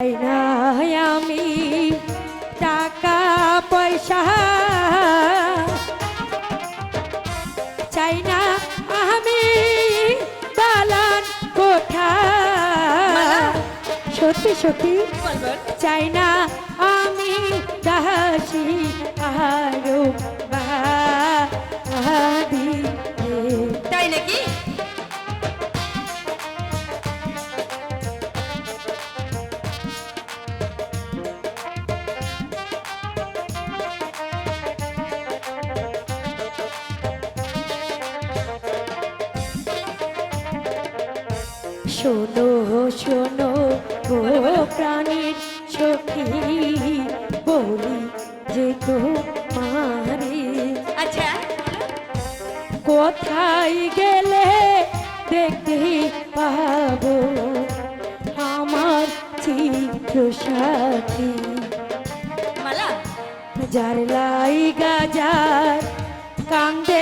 আমি টাকা পয়সা চাই না আমি দালান কোঠা। সত্যি সত্যি চাই না আমি দাসী। শোনো শোনো গো প্রাণীর সখী বলি যে তো মারে আচ্ছা। কোথায় গেলে দেখতে পাবো? আমার চিত্র সাথী মালা? যার লাই গাজার কান্দে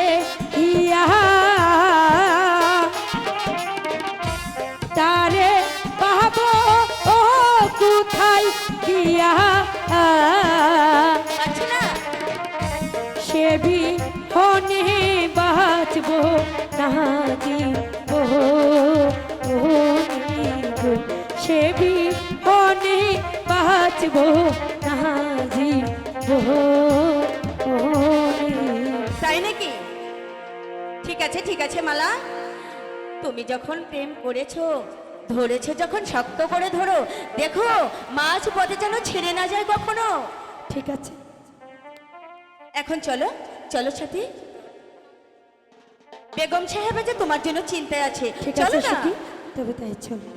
সে বাঁচব না জীব তাই নাকি? ঠিক আছে ঠিক আছে মালা। তুমি যখন প্রেম করেছ ধরেছো যখন শক্ত করে ধরো দেখো মাছ পথে যেন ছেড়ে না যায় কখনো। ঠিক আছে। এখন চলো চলো সাথী। বেগম সাহেব যে তোমার জন্য চিন্তায় আছে। চলো না। তবে তাই চলো।